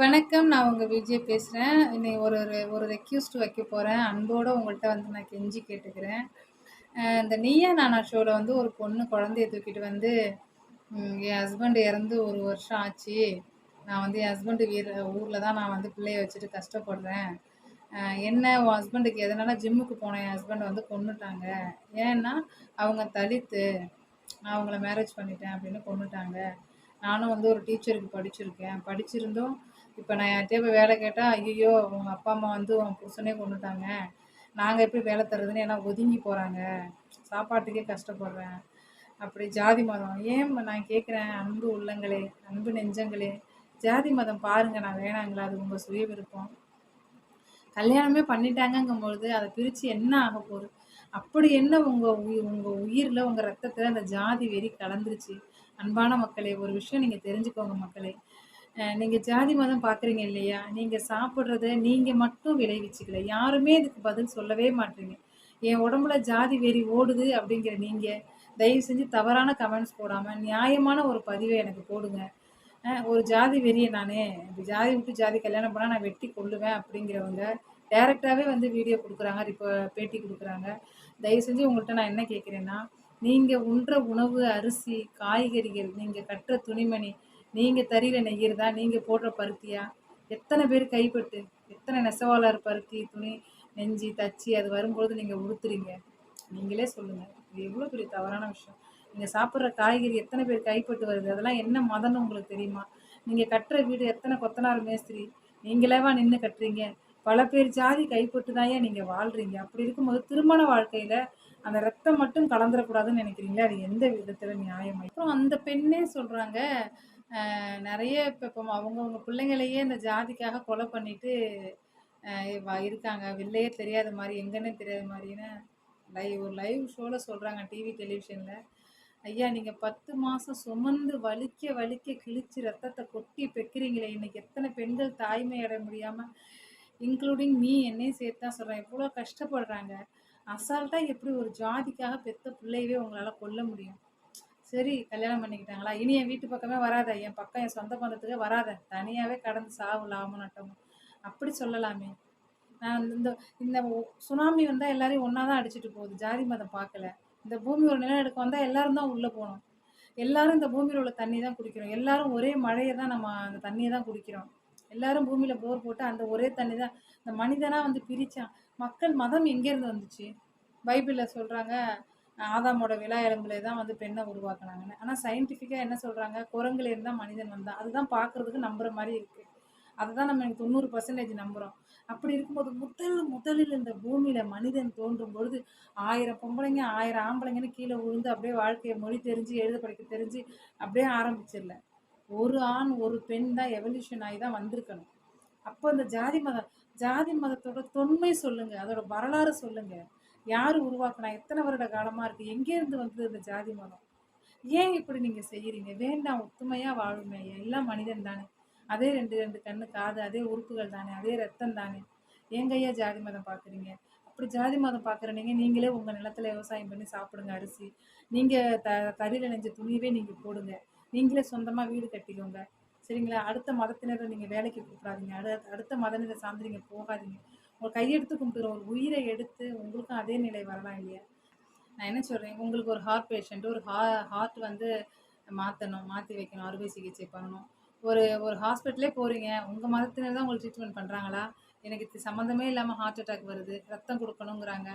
வணக்கம். நான் உங்கள் விஜய் பேசுகிறேன் இன்னைக்கு ஒரு ஒரு ஒரு ரெக்யூஸ்ட் வைக்க போகிறேன் அன்போட உங்கள்கிட்ட வந்து நான் கெஞ்சி கேட்டுக்கிறேன். இந்த நீயா நானா ஷோவில் வந்து ஒரு பொண்ணு குழந்தைய தூக்கிட்டு வந்து, என் ஹஸ்பண்ட் இறந்து ஒரு வருஷம் ஆச்சு. நான் வந்து என் ஹஸ்பண்டு வீர ஊரில் தான் நான் வந்து பிள்ளைய வச்சுட்டு கஷ்டப்படுறேன். என்ன உன் ஹஸ்பண்டுக்கு எதனால ஜிம்முக்கு போன என் ஹஸ்பண்ட் வந்து கொண்டுட்டாங்க ஏன்னா, அவங்க தலித்து. நான் அவங்கள மேரேஜ் பண்ணிட்டேன் அப்படின்னு கொண்டுட்டாங்க நானும் வந்து ஒரு டீச்சருக்கு படிச்சிருக்கேன். படிச்சிருந்தும், இப்போ நான் என்கிட்ட போய் வேலை கேட்டால் ஐயோ உங்கள் அப்பா, அம்மா வந்து உன் புருஷனே கொண்டுட்டாங்க நாங்கள் எப்படி வேலை தர்றதுன்னு எல்லாம் ஒதுங்கி போகிறாங்க சாப்பாட்டுக்கே கஷ்டப்படுறேன்." அப்படி ஜாதி மதம் ஏன் நான் கேட்குறேன் அன்பு உள்ளங்களே, அன்பு நெஞ்சங்களே, ஜாதி மதம் பாருங்கள் நான் வேணாங்களா? அது உங்கள் சுய விருப்பம். கல்யாணமே பண்ணிட்டாங்கங்கும்பொழுது, அதை பிரித்து என்ன ஆகப்போது? அப்படி என்ன உங்கள் உயிர் உங்கள் உயிரில் உங்கள் ரத்தத்தில் அந்த ஜாதி வெறி கலந்துருச்சு. அன்பான மக்களே, ஒரு விஷயம் நீங்கள் தெரிஞ்சுக்கோங்க மக்களே. நீங்கள் நீங்க ஜாதி மதம் பார்க்குறீங்க இல்லையா? நீங்க சாப்பிடுறத நீங்க மட்டும் விளைவிச்சுக்கல. யாருமே இதுக்கு பதில் சொல்லவே மாட்றீங்க. என் உடம்புல ஜாதி வெறி ஓடுது அப்படிங்கிற நீங்க, தயவு செஞ்சு தவறான கமெண்ட்ஸ் போடாம, நியாயமான ஒரு பதிவ எனக்கு போடுங்க. அ ஒரு ஜாதி வெறிய நானு ஜாதி விட்டு ஜாதி கல்யாணம் பண்ணா நான் வெட்டி கொல்லுவேன் அப்படிங்கிறவங்க, டைரக்ட்டாவே வந்து வீடியோ குடுக்குறாங்க. ரிப்ப பேட்டி குடுக்குறாங்க. தயவு செஞ்சு உங்கள்ட்ட நான் என்ன கேட்கிறேன்னா, நீங்க உண்ற உணவு, அரிசி, காய்கறிகள், நீங்க கட்டுற துணிமணி, நீங்க தறியில் நெய்யிறதா? நீங்க போடுற பருத்தியா? எத்தனை பேர் கைப்பட்டு, எத்தனை நெசவாளர் பருத்தி, துணி நெஞ்சு, தச்சு அது வரும்பொழுது நீங்க உடுத்துறீங்க? நீங்களே சொல்லுங்க. இது எவ்வளோ பெரிய தவறான விஷயம். நீங்க சாப்பிட்ற காய்கறி எத்தனை பேர் கைப்பட்டு வருது? அதெல்லாம் என்ன மதம்னு உங்களுக்கு தெரியுமா? நீங்க கட்டுற வீடு எத்தனை கொத்தனார் மேஸ்திரி? நீங்களேவா நின்று கட்டுறீங்க? பல பேர் ஜாதி கைப்பட்டு தான்யா நீங்க வாழ்றீங்க. அப்படி இருக்கும்போது திருமண வாழ்க்கையில, அந்த ரத்தம் மட்டும் கலந்துடக்கூடாதுன்னு நினைக்கிறீங்களே அது எந்த விதத்தில் நியாயம்? அப்புறம் அந்த பெண்ணே சொல்றாங்க, நிறைய இப்போ அவங்கவுங்க பிள்ளைங்களையே இந்த ஜாதிக்காக கொலை பண்ணிட்டு, வ இருக்காங்க. வெள்ளையே தெரியாத மாதிரி எங்கன்னே தெரியாத மாதிரின்னு லைவ் ஒரு லைவ் ஷோவில் சொல்கிறாங்க டிவி, டெலிவிஷனில் ஐயா நீங்கள் பத்து மாதம் சுமந்து வலிக்க வலிக்க கிழிச்சு ரத்தத்தை கொட்டி பெக்கிறீங்களே, இன்னைக்கு எத்தனை பெண்கள் தாய்மை அடைய முடியாமல் இன்க்ளூடிங் மீ என்னையும் சேர்த்து தான் சொல்கிறேன் எவ்வளோ கஷ்டப்படுறாங்க. அசால்ட்டாக எப்படி ஒரு ஜாதிக்காக பெத்த பிள்ளையவே உங்களால் கொல்ல முடியும்? சரி கல்யாணம் பண்ணிக்கிட்டாங்களா? இனி என் வீட்டு பக்கமே வராத. என் பக்கம் என் சொந்த பந்தத்துக்கே வராத. தனியாகவே கடந்து சாவு லாபமும் நட்டமும். அப்படி சொல்லலாமே. நான் இந்த இந்த சுனாமி வந்தால் எல்லாரையும் ஒன்றா தான் அடிச்சுட்டு போகுது. ஜாதி மதம் பார்க்கல. இந்த பூமி ஒரு நிலநடுக்கம் வந்தால் எல்லாரும் தான் உள்ளே போகணும் எல்லாரும் இந்த பூமியில் உள்ள தண்ணி தான் குடிக்கிறோம். எல்லாரும் ஒரே மழையை தான் நம்ம அந்த தண்ணியை தான் குடிக்கிறோம். எல்லாரும் பூமியில் போர் போட்டு அந்த ஒரே தண்ணி தான் இந்த மனிதனாக வந்து பிரித்தான் மக்கள் மதம் எங்கேருந்து வந்துச்சு? பைபிளில் சொல்கிறாங்க ஆதாமோட விழா எலும்புல தான் வந்து பெண்ணை உருவாக்குனாங்கன்னு. ஆனால் சயின்டிஃபிக்காக என்ன சொல்கிறாங்க குரங்குலேருந்து தான் மனிதன் வந்தான். அதுதான் பார்க்குறதுக்கு நம்புகிற மாதிரி இருக்குது அதை தான் நம்ம தொண்ணூறு பர்சன்டேஜ் நம்புகிறோம் அப்படி இருக்கும்போது முதல் முதலில் இந்த பூமியில் மனிதன் தோன்றும் பொழுது, ஆயிரம் பொம்பளைங்க, ஆயிரம் ஆம்பளைங்கன்னு கீழே விழுந்து அப்படியே வாழ்க்கையை மொழி தெரிஞ்சு, எழுத படிக்க தெரிஞ்சு அப்படியே ஆரம்பிச்சிடல ஒரு ஆண், ஒரு பெண் தான் எவல்யூஷன் ஆகி தான் வந்திருக்கணும். அப்போ இந்த ஜாதி மதம் ஜாதி மதத்தோட தொன்மை சொல்லுங்கள் அதோட வரலாறு சொல்லுங்கள் யார் உருவாக்கினா எத்தனை வருட காலமாக இருக்குது எங்கேருந்து வந்தது இந்த ஜாதி மதம்? ஏன் இப்படி நீங்கள் செய்கிறீங்க வேண்டாம் ஒத்துமையாக வாழுமே. எல்லாம் மனிதன் தானே. அதே 2, 2 கண்ணு, காது, அதே உறுப்புகள் தானே. அதே ரத்தம் தானே. ஏங்கய்யா ஜாதி மதம் பார்க்குறீங்க? அப்படி ஜாதி மதம் பார்க்குறனீங்க நீங்களே உங்கள் நிலத்தில் விவசாயம் பண்ணி சாப்பிடுங்க அரிசி. நீங்கள் த தறியில் நெஞ்ச துணியவே நீங்கள் போடுங்க. நீங்களே சொந்தமாக வீடு கட்டிக்கோங்க. சரிங்களா? அடுத்த மதத்தினரை நீங்கள் வேலைக்கு கூப்பிடாதீங்க. அடு அடுத்த மதநிலை சார்ந்து நீங்கள் போகாதீங்க. உங்களை கையெடுத்து கும்பிட்டுற ஒரு உயிரை எடுத்து உங்களுக்கும் அதே நிலை வரலாம் இல்லையா? நான் என்ன சொல்கிறேன் உங்களுக்கு ஒரு ஹார்ட் பேஷண்ட், ஒரு ஹா ஹார்ட் வந்து மாற்றணும் மாற்றி வைக்கணும், அறுவை சிகிச்சை பண்ணணும். ஒரு ஒரு ஹாஸ்பிட்டலே போகிறீங்க உங்கள் மதத்தினர் தான் உங்களுக்கு ட்ரீட்மெண்ட் பண்ணுறாங்களா எனக்கு இது சம்மந்தமே இல்லாமல் ஹார்ட் அட்டாக் வருது. ரத்தம் கொடுக்கணுங்கிறாங்க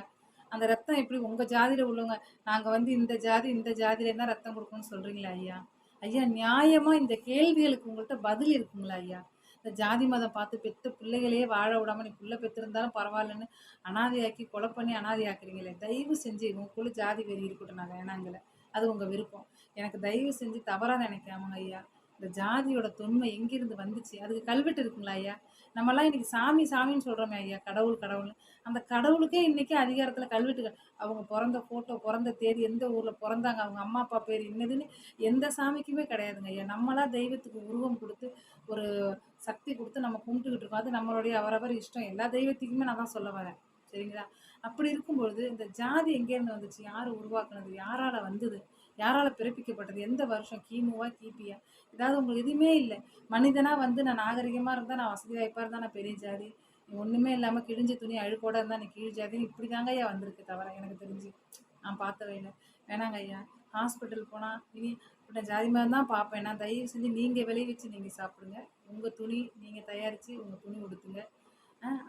அந்த ரத்தம் எப்படி உங்கள் ஜாதியில் உள்ளவங்க, நாங்கள் வந்து இந்த ஜாதி, இந்த ஜாதியில தான் ரத்தம் கொடுக்கணும்னு சொல்கிறீங்களா ஐயா? ஐயா நியாயமாக இந்த கேள்விகளுக்கு உங்கள்கிட்ட பதில் இருக்குங்களா ஐயா? இந்த ஜாதி மதம் பார்த்து பெற்று பிள்ளைகளையே வாழ விடாம, நீ பிள்ளை பெத்திருந்தாலும் பரவாயில்லன்னு அனாதையாக்கி, கொலை பண்ணி அனாதையாக்குறீங்களே. தயவு செஞ்சு உங்களுக்குள்ள ஜாதி வெறி இருக்கட்டும். நான் வேணாங்கல. அது உங்கள் விருப்பம். எனக்கு தயவு செஞ்சு தவறாக நினைக்காமங்க ஐயா. இந்த ஜாதியோட தொன்மை எங்கிருந்து வந்துச்சு? அதுக்கு கல்வெட்டு இருக்குங்களா ஐயா? நம்மலாம் இன்னைக்கு சாமி, சாமின்னு சொல்கிறோமே ஐயா. கடவுள், கடவுள்னு. அந்த கடவுளுக்கே இன்னைக்கு அதிகாரத்தில் கல்வெட்டுகள் அவங்க பிறந்த ஃபோட்டோ, பிறந்த தேதி, எந்த ஊரில் பிறந்தாங்க அவங்க அம்மா, அப்பா பேர் என்னதுன்னு எந்த சாமிக்குமே கிடையாதுங்க ஐயா. நம்மளாம் தெய்வத்துக்கு உருவம் கொடுத்து ஒரு சக்தி கொடுத்து நம்ம கும்பிட்டுக்கிட்டு இருக்கோம். அது நம்மளுடைய அவரவர் இஷ்டம். எல்லா தெய்வத்துக்குமே நான் தான் சொல்ல வரேன். சரிங்களா? அப்படி இருக்கும்பொழுது, இந்த ஜாதி எங்கேருந்து வந்துச்சு? யார் உருவாக்குனது? யாரால வந்தது? யாரால பிறப்பிக்கப்பட்டது? எந்த வருஷம்? கிமுவா? கிபியா? ஏதாவது உங்களுக்கு எதுவுமே இல்லை மனிதனாக வந்து நான் நாகரிகமாக இருந்தால் நான் வசதி வாய்ப்பாக இருந்தால் நான் பெரிய ஜாதி ஒன்றுமே இல்லாமல் கிழிஞ்ச துணி அழுக்கோட இருந்தால் நீ கீழ் ஜாதின்னு இப்படி தாங்க ஐயா வந்திருக்கு தவிர எனக்கு தெரிஞ்சு நான் பார்த்த வகையில் வேணாங்க ஐயா. ஹாஸ்பிட்டல் போனால் இனி இப்படி ஜாதி மாதிரி தான் பார்ப்பேன். நான் தயவு செஞ்சு நீங்கள் விளைவிச்சு நீங்கள் சாப்பிடுங்க. உங்கள் துணி நீங்கள் தயாரித்து உங்கள் துணி கொடுத்துங்க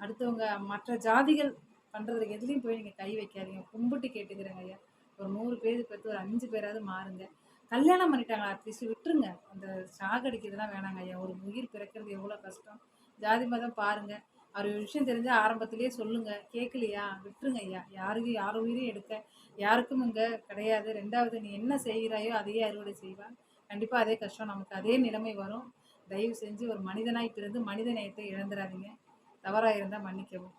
அடுத்தவங்க மற்ற ஜாதிகள் பண்ணுறதுக்கு எதுலேயும் போய் நீங்கள் கை வைக்காதீங்க. கும்பிட்டு கேட்டுக்கிறேங்க ஐயா. ஒரு நூறு பேர் பற்றி ஒரு அஞ்சு பேராவது மாறுங்க. கல்யாணம் பண்ணிட்டாங்க அட்லீஸ்ட் விட்டுருங்க. அந்த சாகடிக்கிறதுலாம் வேணாங்க ஐயா. ஒரு உயிர் பிறக்கிறது எவ்வளோ கஷ்டம். ஜாதி மதம் பாருங்கள் அவர் விஷயம் தெரிஞ்ச ஆரம்பத்திலேயே சொல்லுங்க. கேட்கலையா விட்டுருங்க ஐயா. யாருக்கும் யார் உயிரையும் எடுக்க யாருக்கும் இங்கே கிடையாது. ரெண்டாவது நீ என்ன செய்கிறாயோ அதையே அறுவடை செய்வான் கண்டிப்பாக அதே கஷ்டம். நமக்கு அதே நிலைமை வரும். தயவு செஞ்சு ஒரு மனிதனாய் பிறந்து மனித நேயத்தை இழந்துடாதீங்க தவறாக இருந்தால் மன்னிக்கவும்.